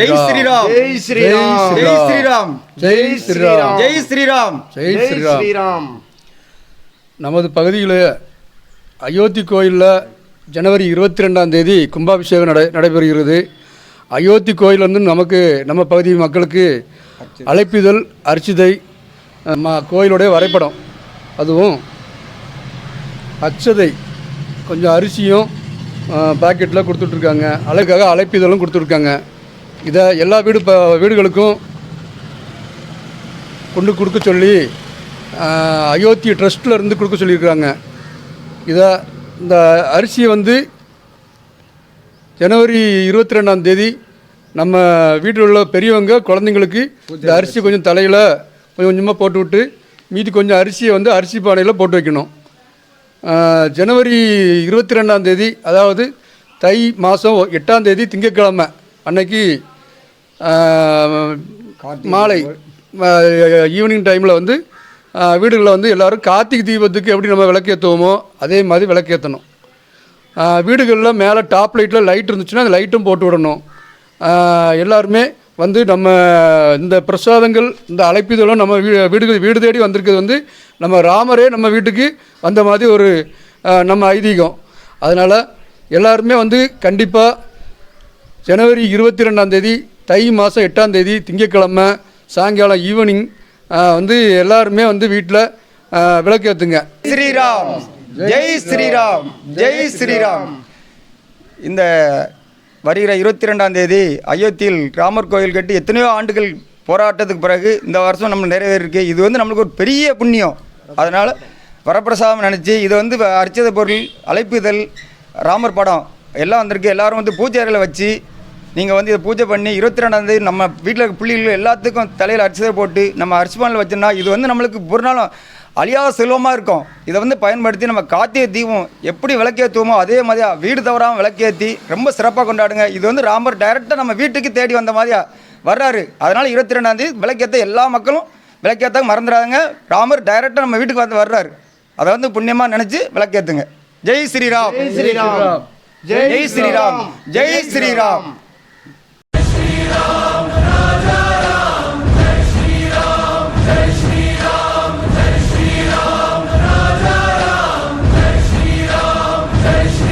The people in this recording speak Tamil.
ஜெய் ஸ்ரீராம். ஜெய் ஸ்ரீராம். ஜெய் ஸ்ரீராம். ஜெய் ஸ்ரீராம். ஜெய் ஸ்ரீராம். ஜெய் ஸ்ரீராம். நமது பகுதியில் அயோத்தி கோயிலில் ஜனவரி இருபத்தி ரெண்டாம் தேதி கும்பாபிஷேகம் நடை நடைபெறுகிறது. அயோத்தி கோயில் வந்து நமக்கு நம்ம பகுதி மக்களுக்கு அழைப்பிதழ் அர்ச்சிதை ம கோயிலுடைய வரைபடம். அதுவும் அச்சதை கொஞ்சம் அரிசியும் பாக்கெட்டில் கொடுத்துட்ருக்காங்க. அழைக்காக அழைப்பிதழும் கொடுத்துருக்காங்க இதை எல்லா வீடு ப வீடுகளுக்கும் கொண்டு கொடுக்க சொல்லி அயோத்தி ட்ரஸ்ட்டில் இருந்து கொடுக்க சொல்லியிருக்காங்க இதை இந்த அரிசியை வந்து ஜனவரி இருபத்தி ரெண்டாம் தேதி நம்ம வீட்டில் உள்ள பெரியவங்க குழந்தைங்களுக்கு இந்த அரிசி கொஞ்சம் தலையில் கொஞ்சம் கொஞ்சமாக போட்டு விட்டு மீதி கொஞ்சம் அரிசியை வந்து அரிசி பானையில் போட்டு வைக்கணும். ஜனவரி இருபத்தி ரெண்டாம் தேதி அதாவது தை மாதம் எட்டாம் தேதி திங்கட்கிழமை அன்னைக்கு மாலை ஈவினிங் டைமில் வந்து வீடுகளில் வந்து எல்லோரும் கார்த்திகை தீபத்துக்கு எப்படி நம்ம விளக்கேற்றுவோமோ அதே மாதிரி விளக்கேற்றணும் வீடுகளில் மேலே டாப் லைட்டில் லைட் இருந்துச்சுன்னா அந்த லைட்டும் போட்டு விடணும். எல்லாருமே வந்து நம்ம இந்த பிரசாதங்கள் இந்த அழைப்பிதழும் நம்ம வீ வீடு வீடு தேடி வந்திருக்கிறது வந்து நம்ம ராமரே நம்ம வீட்டுக்கு வந்த மாதிரி ஒரு நம்ம ஐதீகம். அதனால் எல்லாருமே வந்து கண்டிப்பாக ஜனவரி இருபத்தி ரெண்டாம் தேதி தை மாதம் எட்டாம் தேதி திங்கட்கிழமை சாயங்காலம் ஈவினிங் வந்து எல்லாருமே வந்து வீட்டில் விளக்கேற்றுங்க ஸ்ரீராம். ஜெய் ஸ்ரீராம். ஜெய் ஸ்ரீராம். இந்த வருகிற இருபத்தி ரெண்டாம் தேதி அயோத்தியில் ராமர் கோயில் கட்டி எத்தனையோ ஆண்டுகள் போராட்டத்துக்கு பிறகு இந்த வருஷம் நம்ம நிறைவேறிருக்கு இது வந்து நம்மளுக்கு ஒரு பெரிய புண்ணியம். அதனால் வரப்பிரசாதம் நினச்சி இதை வந்து அர்ச்சத பொருள் அழைப்புதல் ராமர் படம் எல்லாம் வந்திருக்கு. எல்லாரும் வந்து பூஜை அறையில் வச்சு நீங்கள் வந்து இதை பூஜை பண்ணி இருபத்தி ரெண்டாம் தேதி நம்ம வீட்டில் இருக்க பிள்ளைகள் எல்லாத்துக்கும் தலையில் அரிசிதை போட்டு நம்ம அரிசிபானில் வச்சோம்னா இது வந்து நம்மளுக்கு ஒரு நாளும் அழியாத செல்வமாக இருக்கும். இதை வந்து பயன்படுத்தி நம்ம கார்த்திகை தீபம் எப்படி விளக்கேற்றுவோமோ அதே மாதிரியா வீடு தவறாமல் விளக்கேற்றி ரொம்ப சிறப்பாக கொண்டாடுங்க. இது வந்து ராமர் டைரெக்டாக நம்ம வீட்டுக்கு தேடி வந்த மாதிரியா வர்றாரு. அதனால் இருபத்தி ரெண்டாந்தேதி விளக்கேற்ற எல்லா மக்களும் விளக்கேற்ற மறந்துடாதுங்க. ராமர் டைரெக்டாக நம்ம வீட்டுக்கு வந்து வர்றாரு. அதை வந்து புண்ணியமாக நினச்சி விளக்கேற்றுங்க ஜெய் ஸ்ரீராம். ஜெய் ஸ்ரீராம். ஜெய் ஸ்ரீராம். ஜெய் ஸ்ரீராம். Lord.